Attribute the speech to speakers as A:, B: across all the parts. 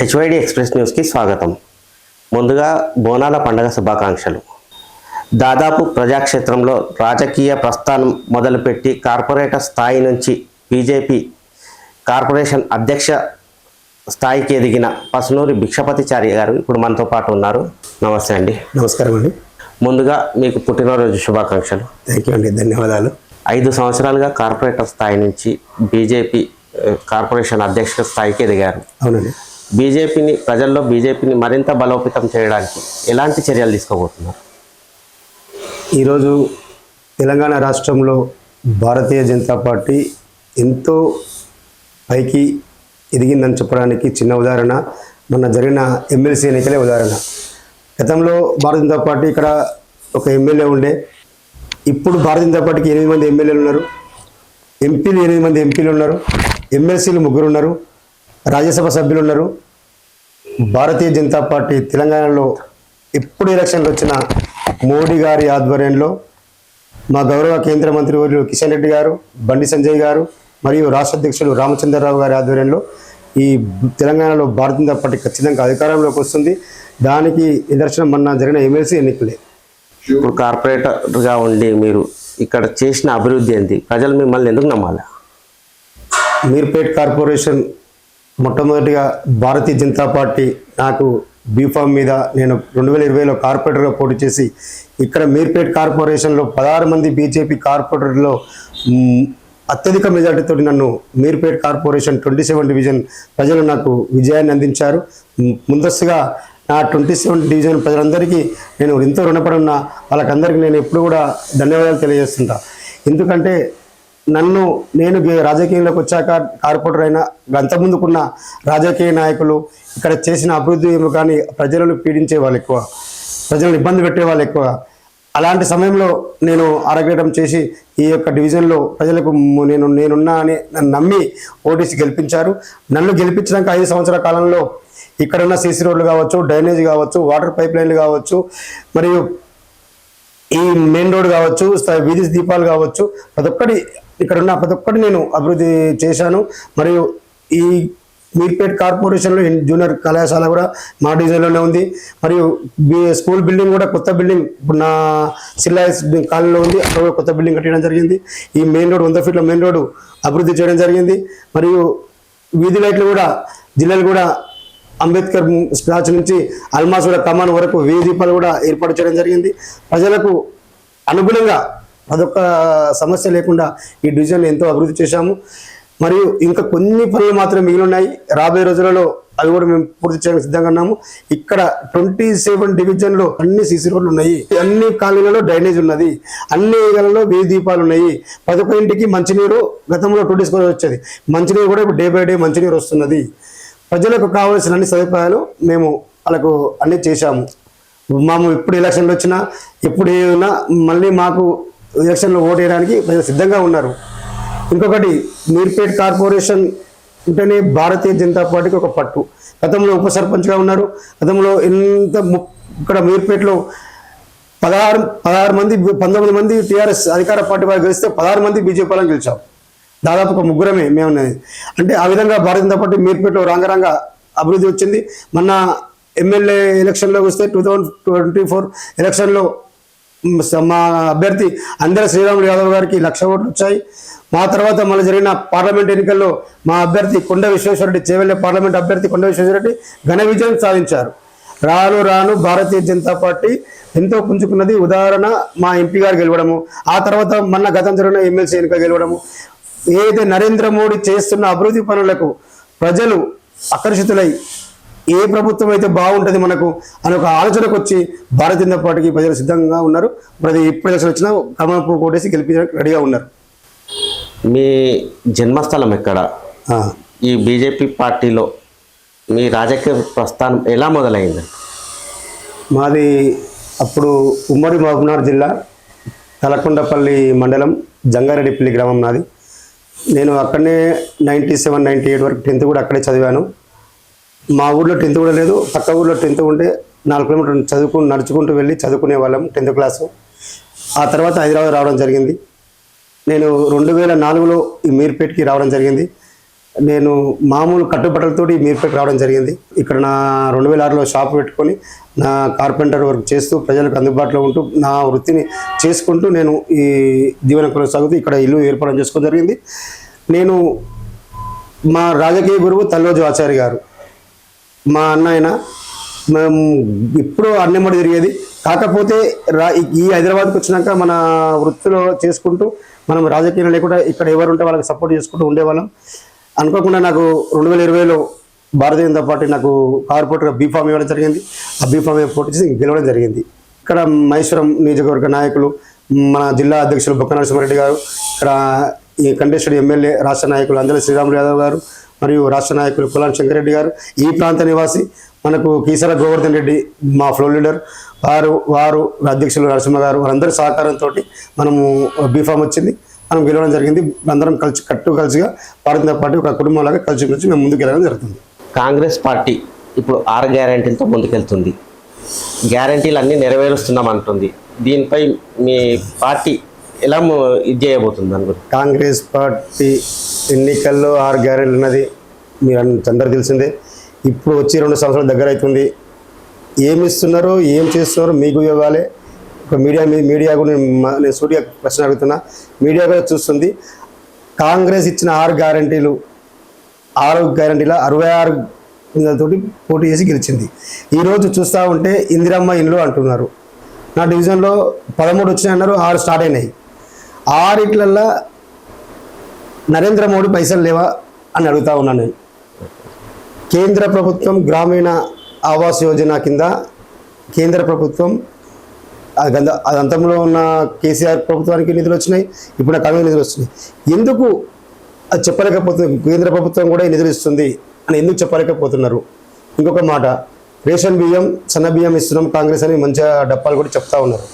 A: HYD express న్యూస్కి స్వాగతం. ముందుగా బోనాల పండగ శుభాకాంక్షలు. దాదాపు ప్రజాక్షేత్రంలో రాజకీయ ప్రస్థానం మొదలుపెట్టి కార్పొరేటర్ స్థాయి నుంచి బీజేపీ కార్పొరేషన్ అధ్యక్ష స్థాయికి ఎదిగిన పసునూరి భిక్షపతిచారి గారు ఇప్పుడు మనతో పాటు ఉన్నారు. నమస్తే అండి.
B: నమస్కారం అండి.
A: ముందుగా మీకు పుట్టినరోజు శుభాకాంక్షలు.
B: థ్యాంక్ యూ అండి. ధన్యవాదాలు.
A: ఐదు సంవత్సరాలుగా కార్పొరేటర్ స్థాయి నుంచి బీజేపీ కార్పొరేషన్ అధ్యక్ష స్థాయికి ఎదిగారు.
B: అవునండి.
A: బీజేపీని ప్రజల్లో బీజేపీని మరింత బలోపేతం చేయడానికి ఎలాంటి చర్యలు తీసుకోబోతున్నారు?
B: ఈరోజు తెలంగాణ రాష్ట్రంలో భారతీయ జనతా పార్టీ ఎంతో పైకి ఎదిగిందని చెప్పడానికి చిన్న ఉదాహరణ మొన్న జరిగిన ఎమ్మెల్సీ ఎన్నికలే ఉదాహరణ. గతంలో భారతీయ జనతా పార్టీ ఇక్కడ ఒక ఎమ్మెల్యే ఉండే. ఇప్పుడు భారతీయ జనతా పార్టీకి ఎనిమిది మంది ఎమ్మెల్యేలు ఉన్నారు. ఎంపీలు ఎనిమిది మంది ఎంపీలు ఉన్నారు. ఎమ్మెల్సీలు ముగ్గురు ఉన్నారు. రాజ్యసభ సభ్యులు ఉన్నారు. భారతీయ జనతా పార్టీ తెలంగాణలో ఎప్పుడు ఎలక్షన్లు వచ్చినా మోడీ గారి ఆధ్వర్యంలో మా గౌరవ కేంద్ర మంత్రి వర్యులు కిషన్ రెడ్డి గారు బండి సంజయ్ గారు మరియు రాష్ట్ర అధ్యక్షులు రామచంద్రరావు గారి ఆధ్వర్యంలో ఈ తెలంగాణలో భారతీయ జనతా పార్టీ ఖచ్చితంగా అధికారంలోకి వస్తుంది. దానికి నిదర్శనం మొన్న జరిగిన ఎమ్మెల్సీ ఎన్నికలే.
A: ఇప్పుడు కార్పొరేటర్గా ఉండి మీరు ఇక్కడ చేసిన అభివృద్ధి ఏంటి ప్రజలు మిమ్మల్ని ఎందుకు నమ్మాలి?
B: మీర్పేట్ కార్పొరేషన్ మొట్టమొదటిగా భారతీయ జనతా పార్టీ నాకు బీఫామ్ మీద నేను రెండు వేల ఇరవైలో కార్పొరేటర్గా పోటీ చేసి ఇక్కడ మీర్పేట్ కార్పొరేషన్లో పదహారు మంది బీజేపీ కార్పొరేటర్లో అత్యధిక మెజార్టీతో నన్ను Meerpet corporation twenty seven division ప్రజలు నాకు విజయాన్ని అందించారు. ముందస్తుగా నా ట్వంటీ సెవెన్ డివిజన్ ప్రజలందరికీ నేను ఎంతో రుణపడి ఉన్నా వాళ్ళకందరికీ నేను ఎప్పుడు కూడా ధన్యవాదాలు తెలియజేస్తుంటా. ఎందుకంటే నన్ను నేను రాజకీయంలోకి వచ్చాక కార్పొరేటర్ అయినా అంతకుముందుకున్న రాజకీయ నాయకులు ఇక్కడ చేసిన అభివృద్ధి ఏమో కానీ ప్రజలను పీడించే వాళ్ళు ఎక్కువ ప్రజలను ఇబ్బంది పెట్టే వాళ్ళు ఎక్కువ. అలాంటి సమయంలో నేను అరగడం చేసి ఈ యొక్క డివిజన్లో ప్రజలకు నేను నేనున్నా అని నన్ను నమ్మి ఓటీసీ గెలిపించారు. నన్ను గెలిపించడానికి ఐదు సంవత్సరాల కాలంలో ఇక్కడ ఉన్న సీసీ రోడ్లు కావచ్చు డ్రైనేజ్ కావచ్చు వాటర్ పైప్ లైన్లు కావచ్చు మరియు ఈ మెయిన్ రోడ్ కావచ్చు వీధి దీపాలు కావచ్చు ప్రతి ఒక్కటి ఇక్కడ ఉన్న ప్రతి ఒక్కటి నేను అభివృద్ధి చేశాను. మరియు ఈ మీర్పేట్ కార్పొరేషన్లో జూనియర్ కళాశాల కూడా మా డివిజన్లోనే ఉంది. మరియు స్కూల్ బిల్డింగ్ కూడా కొత్త బిల్డింగ్ ఇప్పుడు నా సిల్లాయిస్ కాలనీలో ఉంది. అక్కడ కూడా కొత్త బిల్డింగ్ కట్టడం జరిగింది. ఈ మెయిన్ రోడ్ వంద ఫీట్ల మెయిన్ రోడ్డు అభివృద్ధి చేయడం జరిగింది. మరియు వీధి లైట్లు కూడా జిల్లాలు కూడా అంబేద్కర్ స్టాచ్ నుంచి అల్మాస్ కూడా కమాన్ వరకు వీధి దీపాలు కూడా ఏర్పాటు చేయడం జరిగింది. ప్రజలకు అనుగుణంగా అదొక సమస్య లేకుండా ఈ డివిజన్ ఎంతో అభివృద్ధి చేశాము. మరియు ఇంకా కొన్ని పనులు మాత్రం మిగిలి ఉన్నాయి రాబోయే రోజులలో అవి కూడా మేము పూర్తి చేయడానికి సిద్ధంగా ఉన్నాము. ఇక్కడ ట్వంటీ సెవెన్ డివిజన్లో అన్ని సీసీ రోడ్లు ఉన్నాయి. అన్ని కాలనీలలో డ్రైనేజ్ ఉన్నది. అన్ని ఏరియాలలో వేయి దీపాలు ఉన్నాయి. పదొక ఇంటికి మంచినీరు గతంలో టూ డేస్ వచ్చేది. మంచినీరు కూడా ఇప్పుడు డే బై డే మంచినీరు వస్తున్నది. ప్రజలకు కావాల్సిన అన్ని సదుపాయాలు మేము వాళ్ళకు అన్ని చేశాము. మాము ఎప్పుడు ఎలక్షన్లు వచ్చినా ఎప్పుడు ఏమైనా మళ్ళీ మాకు ఎలక్షన్లో ఓటేయడానికి ప్రజలు సిద్ధంగా ఉన్నారు. ఇంకొకటి మీర్పేట్ కార్పొరేషన్ ఉంటేనే భారతీయ జనతా పార్టీకి ఒక పట్టు. గతంలో ఉప సర్పంచ్గా ఉన్నారు. గతంలో ఎంత ము- ఇక్కడ మీర్పేట్లో పదహారు పదహారు మంది పంతొమ్మిది మంది టీఆర్ఎస్ అధికార పార్టీ వారు గెలిస్తే పదహారు మంది బీజేపీ వాళ్ళని గెలిచాం. దాదాపు ఒక ముగ్గురమే మేము ఉన్నది. అంటే ఆ విధంగా భారతీయ జనతా పార్టీ మీర్పేటలో రంగరంగ అభివృద్ధి వచ్చింది. మొన్న ఎమ్మెల్యే ఎలక్షన్లోకి వస్తే టూ థౌజండ్ ట్వంటీ ఫోర్ ఎలక్షన్లో మా అభ్యర్థి అందరి శ్రీరాములు యాదవ్ గారికి లక్ష ఓట్లు వచ్చాయి. మా తర్వాత మళ్ళీ జరిగిన పార్లమెంట్ ఎన్నికల్లో మా అభ్యర్థి కొండ విశ్వేశ్వరరెడ్డి చేవెళ్ళ పార్లమెంట్ అభ్యర్థి కొండ విశ్వేశ్వరరెడ్డి ఘన విజయం సాధించారు. రాను రాను భారతీయ జనతా పార్టీ ఎంతో పుంజుకున్నది. ఉదాహరణ మా ఎంపీ గారు గెలవడము ఆ తర్వాత మొన్న గతం జరిగిన ఎమ్మెల్సీ ఎన్నిక గెలవడము. ఏదైతే నరేంద్ర మోడీ చేస్తున్న అభివృద్ధి పనులకు ప్రజలు ఆకర్షితులై ఏ ప్రభుత్వం అయితే బాగుంటుంది మనకు అని ఒక ఆలోచనకు వచ్చి భారతీయ జనతా పార్టీకి ప్రజలు సిద్ధంగా ఉన్నారు. మరి ఎప్పుడు ఎలక్షన్ వచ్చినా కమలపు కోటేసి గెలిపించడానికి రెడీగా ఉన్నారు.
A: మీ జన్మస్థలం ఎక్కడ? ఈ బీజేపీ పార్టీలో మీ రాజకీయ ప్రస్థానం ఎలా మొదలైంది?
B: మాది అప్పుడు ఉమ్మడి మహబూబ్నగర్ జిల్లా తలకొండపల్లి మండలం జంగారెడ్డిపల్లి గ్రామం నాది. నేను అక్కడనే నైంటీ సెవెన్ నైంటీ ఎయిట్ వరకు టెన్త్ కూడా అక్కడే చదివాను. మా ఊర్లో టెన్త్ కూడా లేదు. పక్క ఊర్లో టెన్త్ ఉంటే నాలుగు కిలోమీటర్లు చదువుకు నడుచుకుంటూ వెళ్ళి చదువుకునే వాళ్ళం టెన్త్ క్లాసు. ఆ తర్వాత హైదరాబాద్ రావడం జరిగింది. నేను రెండు వేల నాలుగులో ఈ మీర్పేట్కి రావడం జరిగింది. నేను మామూలు కట్టుబట్టలతోటి మీర్పేట రావడం జరిగింది. ఇక్కడ నా రెండు వేల ఆరులో షాప్ పెట్టుకొని నా కార్పెంటర్ వర్క్ చేస్తూ ప్రజలకు అందుబాటులో ఉంటూ నా వృత్తిని చేసుకుంటూ నేను ఈ దీవెన కొనసాగుతూ ఇక్కడ ఇల్లు ఏర్పాటు చేసుకోవడం జరిగింది. నేను మా రాజకీయ గురువు తల్లోజు ఆచార్య గారు. మా అన్నయన మేము ఇప్పుడు అన్నెమ్మడి తిరిగేది. కాకపోతే రా ఈ హైదరాబాద్కి వచ్చినాక మన వృత్తిలో చేసుకుంటూ మనం రాజకీయం లేకుండా ఇక్కడ ఎవరు ఉంటే వాళ్ళకి సపోర్ట్ చేసుకుంటూ ఉండేవాళ్ళం. అనుకోకుండా నాకు రెండు వేల ఇరవైలో భారతీయ జనతా పార్టీ నాకు కార్పొరేట్గా బీఫామ్ ఇవ్వడం జరిగింది. ఆ బీఫామ్ పోటీ చేసి గెలవడం జరిగింది. ఇక్కడ మహేశ్వరం నియోజకవర్గ నాయకులు మన జిల్లా అధ్యక్షులు బొక్క నరసింహారెడ్డి గారు ఇక్కడ ఈ కంటెస్టెడ్ ఎమ్మెల్యే రాష్ట్ర నాయకులు అందరూ శ్రీరాములు యాదవ్ గారు మరియు రాష్ట్ర నాయకులు కులాన్ శంకరెడ్డి గారు ఈ ప్రాంత నివాసి మనకు కీసర గోవర్ధన్ రెడ్డి మా ఫ్లోర్ లీడర్ వారు వారు అధ్యక్షులు నరసింహ గారు వారందరి సహకారంతో మనము బీఫామ్ వచ్చింది. మనం గెలవడం జరిగింది. అందరం కలిసి కట్టు కలిసిగా భారతీయ జనతా పార్టీ ఒక కుటుంబంలాగా కలిసి కలిసి మేము ముందుకు వెళ్ళడం జరుగుతుంది.
A: కాంగ్రెస్ పార్టీ ఇప్పుడు ఆరు గ్యారంటీలతో ముందుకెళ్తుంది. గ్యారంటీలు అన్నీ నెరవేరుస్తున్నాం అంటుంది దీనిపై మీ పార్టీ ఎలా ఇది చేయబోతుంది దాని గురించి?
B: కాంగ్రెస్ పార్టీ ఎన్నికల్లో ఆరు గ్యారెంటీ ఉన్నది. మీరు అందరూ తెలిసిందే. ఇప్పుడు వచ్చి రెండు సంవత్సరాల దగ్గర అవుతుంది ఏమి ఇస్తున్నారో ఏం చేస్తున్నారో మీకు ఇవ్వాలి ఒక మీడియా మీడియా కూడా నేను మా- నేను సూర్య ప్రశ్న అడుగుతున్నా. మీడియా కూడా చూస్తుంది. కాంగ్రెస్ ఇచ్చిన ఆరు గ్యారంటీలు ఆరు గ్యారంటీల అరవై ఆరు తోటి పోటీ చేసి గెలిచింది. ఈరోజు చూస్తూ ఉంటే ఇందిరమ్మ ఇండ్లు అంటున్నారు. నా డివిజన్లో పదమూడు వచ్చినాయి అన్నారు ఆరు స్టార్ట్ అయినాయి. ఆరిట్లల్లో నరేంద్ర మోడీ పైసలు లేవా అని అడుగుతా ఉన్నాను నేను. కేంద్ర ప్రభుత్వం గ్రామీణ ఆవాస్ యోజన కింద కేంద్ర ప్రభుత్వం అది గంద అది అంతంలో ఉన్న కేసీఆర్ ప్రభుత్వానికి నిధులు వచ్చినాయి ఇప్పుడు కమిటీ కాంగ్రెస్ నిధులు వస్తున్నాయి. ఎందుకు అది చెప్పలేకపోతుంది కేంద్ర ప్రభుత్వం కూడా నిధులు ఇస్తుంది అని ఎందుకు చెప్పలేకపోతున్నారు? ఇంకొక మాట రేషన్ బియ్యం సన్న బియ్యం ఇస్తున్నాం కాంగ్రెస్ అని మంచిగా డప్పాలు కూడా చెప్తా ఉన్నారు.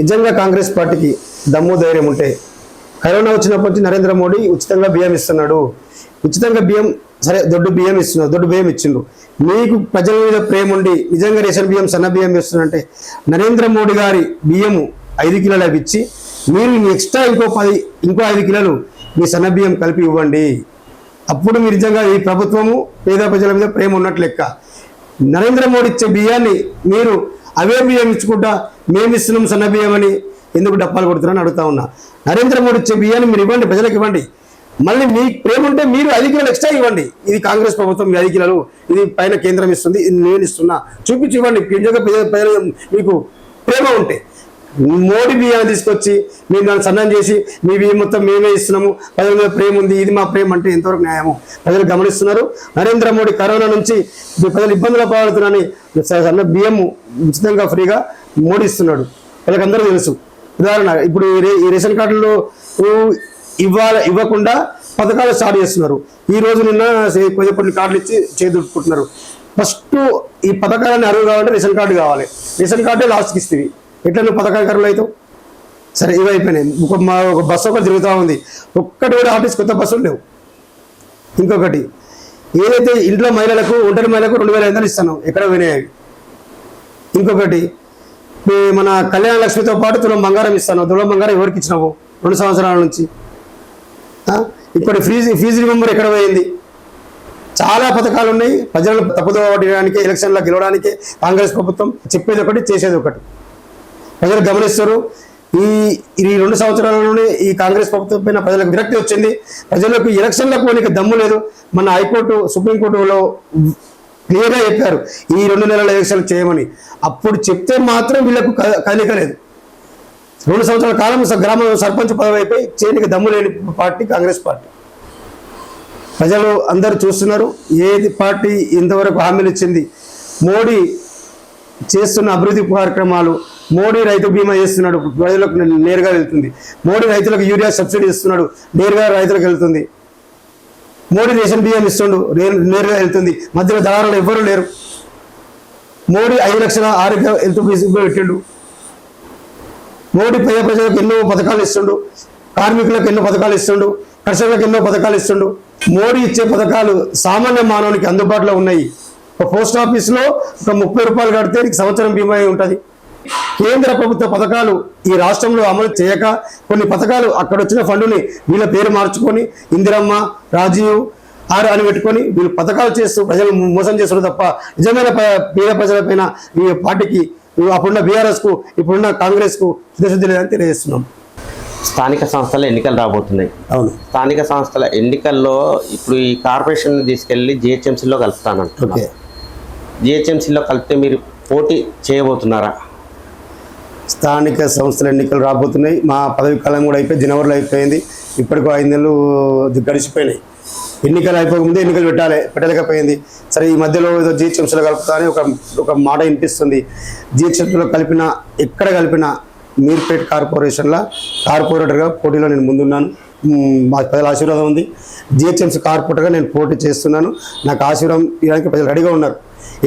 B: నిజంగా కాంగ్రెస్ పార్టీకి దమ్ము ధైర్యం ఉంటే. కరోనా వచ్చినప్పటి నుంచి నరేంద్ర మోడీ ఉచితంగా బియ్యం ఇస్తున్నాడు. ఉచితంగా బియ్యం సరే దొడ్డు బియ్యం ఇస్తున్నాడు దొడ్డు బియ్యం ఇచ్చిండు. మీకు ప్రజల మీద ప్రేమ ఉండి నిజంగా రేషన్ బియ్యం సన్న బియ్యం ఇస్తున్నారంటే నరేంద్ర మోడీ గారి బియ్యము ఐదు కిలోలు అవి ఇచ్చి మీరు ఎక్స్ట్రా ఇంకో పది ఇంకో ఐదు కిలోలు మీ సన్న బియ్యం కలిపి ఇవ్వండి. అప్పుడు మీరు నిజంగా ఈ ప్రభుత్వము పేద ప్రజల మీద ప్రేమ ఉన్నట్లు లెక్క. నరేంద్ర మోడీ ఇచ్చే బియ్యాన్ని మీరు అవే బియ్యం ఇచ్చుకుంటా మేము ఇస్తున్నాం సన్న బియ్యం అని ఎందుకు డప్పాలు కొడుతున్నారని అడుగుతా ఉన్నా. నరేంద్ర మోడీ ఇచ్చే బియ్యాన్ని మీరు ఇవ్వండి ప్రజలకు ఇవ్వండి. మళ్ళీ మీ ప్రేమ ఉంటే మీరు ఐదు కిలోలు ఎక్స్ట్రా ఇవ్వండి. ఇది కాంగ్రెస్ ప్రభుత్వం మీ ఐదు కిలోలు ఇది పైన కేంద్రం ఇస్తుంది ఇది నేను ఇస్తున్నా. చూపించి ఇవ్వండి ప్రజలకు మీకు ప్రేమ ఉంటే. మోడీ బియ్యాన్ని తీసుకొచ్చి మీరు దాన్ని సన్నం చేసి మీ బియ్యం మొత్తం మేమే ఇస్తున్నాము. ప్రజల మీద ప్రేమ ఉంది ఇది మా ప్రేమ అంటే ఎంతవరకు న్యాయము ప్రజలు గమనిస్తున్నారు. నరేంద్ర మోడీ కరోనా నుంచి ప్రజలు ఇబ్బందులు పాడుతున్నారని సన్న బియ్యం ఉచితంగా ఫ్రీగా మోడీ ఇస్తున్నాడు. వాళ్ళకందరూ తెలుసు. ఉదాహరణ ఇప్పుడు ఈ రేషన్ కార్డులో ఇవ్వాల ఇవ్వకుండా పథకాలు స్టార్ట్ చేస్తున్నారు. ఈ రోజు నిన్న కొద్ది కొన్ని కార్డులు ఇచ్చి చేదుకుంటున్నారు ఫస్ట్ ఈ పథకాలన్నీ అరువు కావాలంటే రేషన్ కార్డు కావాలి. రేషన్ కార్డే లాస్ట్కి ఇస్తుంది. ఎట్లా నువ్వు పథకాలు అవుతావు? సరే ఇవి అయిపోయినాయి. ఒక మా ఒక బస్సు ఒకటి తిరుగుతూ ఉంది. ఒక్కటి కూడా ఆఫీస్ కొత్త బస్సులు లేవు. ఇంకొకటి ఏదైతే ఇంట్లో మహిళలకు ఒంటరి మహిళలకు రెండు వేల ఐదు వందలు ఇస్తాను ఎక్కడ పోయినాయి ఇంకొకటి మన కళ్యాణ లక్ష్మితో పాటు తులం బంగారం ఇస్తాను తులం బంగారం ఎవరికి ఇచ్చినావు? రెండు సంవత్సరాల నుంచి. ఇప్పుడు ఫీజు ఫీజు రిమెంబర్ ఎక్కడ పోయింది? చాలా పథకాలు ఉన్నాయి. ప్రజలను తప్పుదో పట్టడానికి ఎలక్షన్లో గెలవడానికి కాంగ్రెస్ ప్రభుత్వం చెప్పేది ఒకటి చేసేది ఒకటి. ప్రజలు గమనిస్తారు. ఈ ఈ రెండు సంవత్సరాలలోనే ఈ కాంగ్రెస్ ప్రభుత్వం పైన ప్రజలకు విరక్తి వచ్చింది. ప్రజలకు ఎలక్షన్లకు పోనీకి దమ్ము లేదు. మన హైకోర్టు సుప్రీంకోర్టులో క్లియర్గా చెప్పారు ఈ రెండు నెలల ఎలక్షన్లు చేయమని. అప్పుడు చెప్తే మాత్రం వీళ్ళకు క- కదలిక లేదు. రెండు సంవత్సరాల కాలం గ్రామ సర్పంచ్ పదవి అయిపోయి దమ్ము లేని పార్టీ కాంగ్రెస్ పార్టీ. ప్రజలు అందరూ చూస్తున్నారు ఏది పార్టీ ఇంతవరకు హామీలు ఇచ్చింది. మోడీ చేస్తున్న అభివృద్ధి కార్యక్రమాలు మోడీ రైతు బీమా చేస్తున్నాడు. ప్రజలకు నేరుగా వెళ్తుంది. మోడీ రైతులకు యూరియా సబ్సిడీ ఇస్తున్నాడు. నేరుగా రైతులకు వెళ్తుంది. మోడీ రేషన్ బియ్యం ఇస్తుండు. నేరుగా వెళ్తుంది. మధ్యలో దళారులు ఎవ్వరూ లేరు. మోడీ ఐదు లక్షల ఆరోగ్య హెల్త్ పెట్టిండు. మోడీ పేద ప్రజలకు ఎన్నో పథకాలు ఇస్తుండు. కార్మికులకు ఎన్నో పథకాలు ఇస్తుండు. కర్షకులకు ఎన్నో పథకాలు ఇస్తుండు. మోడీ ఇచ్చే పథకాలు సామాన్య మానవునికి అందుబాటులో ఉన్నాయి. ఒక పోస్ట్ ఆఫీస్లో ఒక ముప్పై రూపాయలు కడితే సంవత్సరం బీమా అయి ఉంటుంది. కేంద్ర ప్రభుత్వ పథకాలు ఈ రాష్ట్రంలో అమలు చేయక కొన్ని పథకాలు అక్కడ వచ్చిన ఫండుని వీళ్ళ పేరు మార్చుకొని ఇందిరమ్మ రాజీవ్ ఆరు అని పెట్టుకొని వీళ్ళు పథకాలు చేస్తూ ప్రజలు మోసం చేస్తారు తప్ప నిజమైన పేద ప్రజలపైన ఈ పార్టీకి అప్పుడున్న బీఆర్ఎస్కు ఇప్పుడున్న కాంగ్రెస్కు చిత్తశుద్ధి లేదని తెలియజేస్తున్నాం.
A: స్థానిక సంస్థల ఎన్నికలు రాబోతున్నాయి.
B: అవును.
A: స్థానిక సంస్థల ఎన్నికల్లో ఇప్పుడు ఈ కార్పొరేషన్ తీసుకెళ్ళి జిహెచ్ఎంసీలో
B: ఓకే.
A: కలుపుతానంటున్నారు జిహెచ్ఎంసీలో కలిపితే మీరు పోటీ చేయబోతున్నారా?
B: స్థానిక సంస్థల ఎన్నికలు రాబోతున్నాయి. మా పదవి కాలం కూడా అయిపోయి జనవరిలో అయిపోయింది. ఇప్పటికో ఐదు నెలలు గడిచిపోయినాయి. ఎన్నికలు అయిపోకముందే ఎన్నికలు పెట్టాలి పెట్టలేకపోయింది. సరే ఈ మధ్యలో ఏదో జిహెచ్ఎంసీలో కలుపుతా అని ఒక ఒక మాట వినిపిస్తుంది. జిహెచ్ఎంసీలో కలిపిన ఎక్కడ కలిపిన మీర్పేట్ కార్పొరేషన్లో కార్పొరేటర్గా పోటీలో నేను ముందున్నాను. మా ప్రజల ఆశీర్వాదం ఉంది. జిహెచ్ఎంసీ కార్పొరేటర్గా నేను పోటీ చేస్తున్నాను. నాకు ఆశీర్వాదం ఇవ్వడానికి ప్రజలు రెడీగా ఉన్నారు.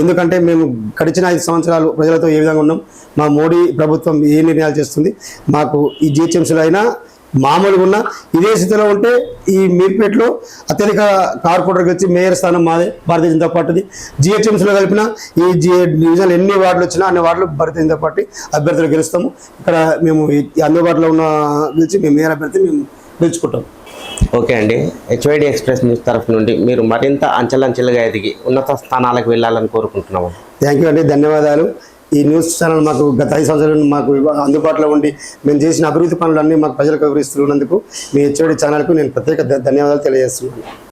B: ఎందుకంటే మేము గడిచిన ఐదు సంవత్సరాలు ప్రజలతో ఏ విధంగా ఉన్నాం? మా మోడీ ప్రభుత్వం ఏ నిర్ణయాలు చేస్తుంది? మాకు ఈ జిహెచ్ఎంసీలో అయినా మామూలుగా ఉన్న ఇదే స్థితిలో ఉంటే ఈ మీర్పేటలో అత్యధిక కార్పొరేటర్కి వచ్చి మేయర్ స్థానం మాదే భారతీయ జనతా పార్టీది. జిహెచ్ఎంసీలో కలిపిన ఈ జి డివిజన్లు ఎన్ని వార్డులు వచ్చినా అన్ని వార్డులు భారతీయ జనతా పార్టీ అభ్యర్థులు గెలుస్తాము. ఇక్కడ మేము అందుబాటులో ఉన్న గెలిచి మేము మేయర్ అభ్యర్థి మేము పిలుచుకుంటాం.
A: ఓకే అండి. హెచ్వైడి ఎక్స్ప్రెస్ న్యూస్ తరఫు నుండి మీరు మరింత అంచెలంచెలుగా ఎదిగి ఉన్నత స్థానాలకు వెళ్ళాలని కోరుకుంటున్నాము.
B: థ్యాంక్ యూ అండి. ధన్యవాదాలు. ఈ న్యూస్ ఛానల్ మాకు గత ఐదు సంవత్సరాలు మాకు అందుబాటులో ఉండి మేము చేసిన అభివృద్ధి పనులన్నీ మాకు ప్రజలకు వివరిస్తున్నందుకు మీ హెచ్ఓడి ఛానల్కు నేను ప్రత్యేక ధన్యవాదాలు తెలియజేస్తున్నాను.